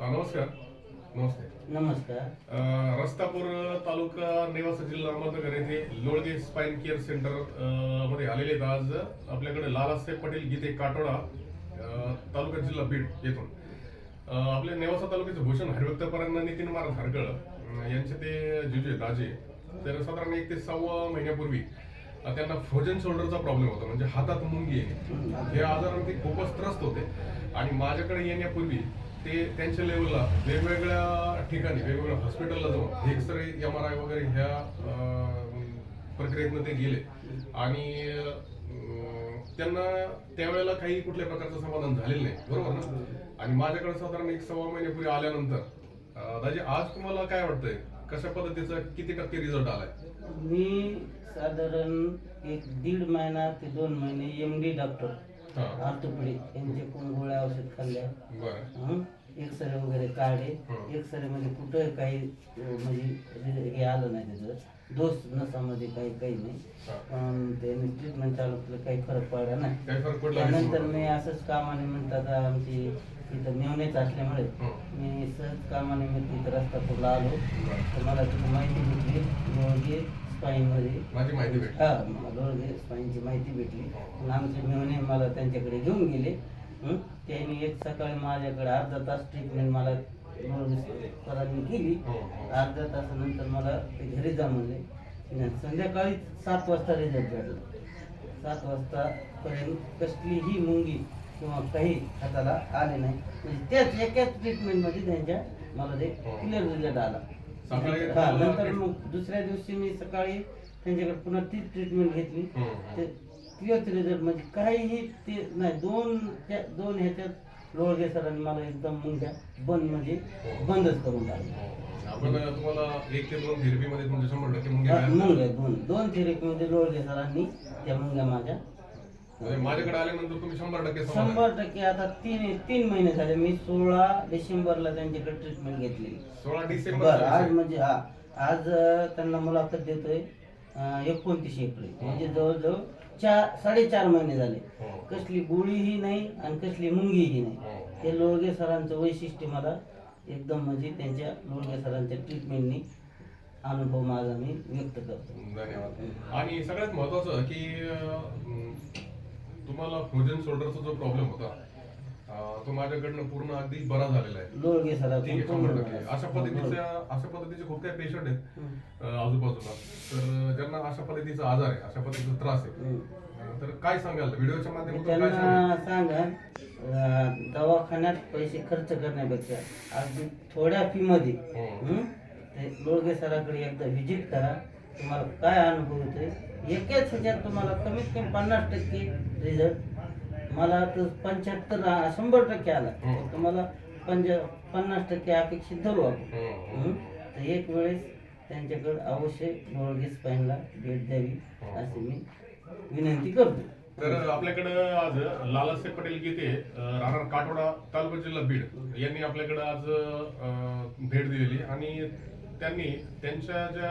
नमस्कार. नमस्ते. नमस्कार. अ, रस्तापूर तालुका नेवासा जिल्हा अहमदनगर येथे लोळगे स्पाईन केअर सेंटर अ, मध्ये आलेले आहेत आज. आपल्याकडे लालासाहेब पटेल गीते काटोडा अ, तालुका जिल्हा बीड येथून. अ, आपल्या नेवासा तालुक्याचे भूषण हरिभक्तपरांना नितीन महाराज हरकळ अ, यांचे ते जिजे दाजे तर साधारण एक ते सव्वा महिन्यापूर्वी अ, त्यांना फ्रोजन शोल्डरचा प्रॉब्लेम होता म्हणजे हातात मुंगी येणे हे आजाराने ते खूपच त्रस्त होते. आणि माझ्याकडे येण्यापूर्वी ते त्यांच्या लेवलला वेगवेगळ्या ठिकाणी वेगवेगळ्या हॉस्पिटलला जाऊन एक्सरे एम आर आय वगैरे ह्या प्रक्रियेतनं ते गेले. आणि त्यांना त्यावेळेला काही कुठल्या प्रकारचं समाधान झालेलं नाही. बरोबर ना? आणि माझ्याकडे साधारण एक सव्वा महिन्यापूर्वी आल्यानंतर दाजी आज तुम्हाला काय वाटतंय? कशा पद्धतीचा किती टक्के रिझल्ट आलाय? मी साधारण एक दीड महिना ते दोन महिने एम डी डॉक्टर ऑर्थोपेडिक यांचे गोळ्या औषध खाल्ल्या हं? एक्सरे वगैरे काढले. एक्सरे मध्ये कुठं काही अं, म्हणजे हे आलं नाही त्याचं दोष नसामध्ये काही काही नाही. पण त्यांनी ट्रीटमेंट चालू केलं काही फरक पडला नाही काही फरक पडला त्यानंतर? मी असंच कामाने म्हणतात आमची इथं मेवणेच असल्यामुळे हं. मी सहज कामानिमित्त इथं रस्तापूरला आलो बरं. तर मला तिथं माहिती भेटली लोळगे स्पाईनमध्ये माझी माहिती भेट हा मला लोळगे स्पाईनची माहिती भेटली. मग आमचे मेवणे मला त्यांच्याकडे घेऊन गेले. हं? त्यांनी एक सकाळी माझ्याकडे अर्धा तास ट्रीटमेंट मला सरांनी केली. अर्ध्या तासानंतर मला ते घरी जा म्हणले संध्याकाळी सात वाजता रिझल्ट भेटला. सात वाजता पर्यंत कसलीही मुंगी किंवा काही हाताला आले नाही. म्हणजे त्याच एकाच ट्रीटमेंटमध्ये त्यांच्या मला ते क्लिअर रिझल्ट आला. हा नंतर मग दुसऱ्या दिवशी मी सकाळी त्यांच्याकडे पुन्हा तीच ट्रीटमेंट घेतली. हं, हं. ते क्लिअर रिझल्ट म्हणजे काहीही ते नाही दोन त्या दोन ह्याच्यात लोळगे सरांनी मला एकदम मुंग्या बंद म्हणजे बंदच करून टाकल्या. आपण तुम्हाला एक ते दोन थेरपी मध्ये तुमचे शंभर टक्के मुंग्या हा, मिळाल्या. मुंग्या दोन दोन थेरपीमध्ये लोळगे सरांनी त्या मुंग्या माझ्या माझ्याकडे आल्यानंतर तुम्ही शंभर टक्के समाधान. शंभर टक्के आता तीन तीन महिने झाले. मी सोळा डिसेंबरला त्यांच्याकडे ट्रीटमेंट घेतली सोळा डिसेंबर बरं आज म्हणजे हा. आज अं, त्यांना मुलाखत देतोय एकोणतीस एप्रिल. म्हणजे जवळजवळ चार साडेचार महिने झाले. हो. कसली गोळीही नाही आणि कसली मुंगीही नाही. हो. हे लोळगे सरांचं वैशिष्ट्य मला एकदम म्हणजे त्यांच्या लोळगे सरांच्या ट्रीटमेंटनी अनुभव माझा मी व्यक्त करतो. धन्यवाद. आणि सगळ्यात महत्वाचं की अं, तुम्हाला फ्रोजन शोल्डरचा जो प्रॉब्लेम होता तो माझ्याकडनं पूर्ण अगदी बरा झालेला आहे. लोळगे ठीक आहे सरांचं शंभर टक्के. अशा पद्धतीच्या अशा पद्धतीचे खूप काही पेशंट आहेत अं, आजूबाजूला. तर ज्यांना अशा पद्धतीचा आजार आहे अशा पद्धतीचा त्रास आहे तर काय सांगाल? व्हिडिओच्या माध्यमातून काय सांगाल? त्यांना सांगा अं, दवाखान्यात पैसे खर्च करण्यापेक्षा अगदी थोड्या फी मध्ये हो. हं? ते लोळगे सराकडे एकदा व्हिजिट करा. तुम्हाला काय अनुभव येतोय एकाच ह्याच्यात तुम्हाला कमीत कमी पन्नास टक्के रिझल्ट मला तर पंच्याहत्तर शंभर टक्के आला हो. तर तुम्हाला पंच पन्नास टक्के अपेक्षित धरू आपण हो, हो. तर एक वेळेस त्यांच्याकडे अवश्य लोळगे स्पाईनला भेट द्यावी. अशी मी विनंती करतो तर आपल्याकडं आज लालासाहेब पटेल गीते राहणार काटोडा तालुका जिल्हा बीड यांनी आपल्याकडं आज भेट दिलेली आणि त्यांनी त्यांच्या ज्या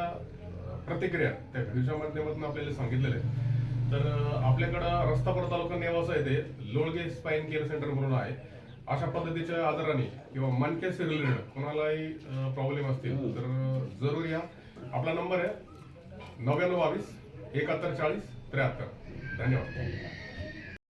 प्रतिक्रिया त्या व्हिडिओच्या माध्यमातून आपल्याला सांगितलेल्या आहेत तर आपल्याकडं रस्तापूर तालुका नेवासा येथे लोळगे स्पाईन केअर सेंटर म्हणून आहे. अशा पद्धतीच्या आजाराने किंवा मनकेस रिलेटेड कोणालाही प्रॉब्लेम असतील तर जरूर या. आपला नंबर आहे नव्याण्णव बावीस एकाहत्तर चाळीस त्र्याहत्तर. धन्यवाद.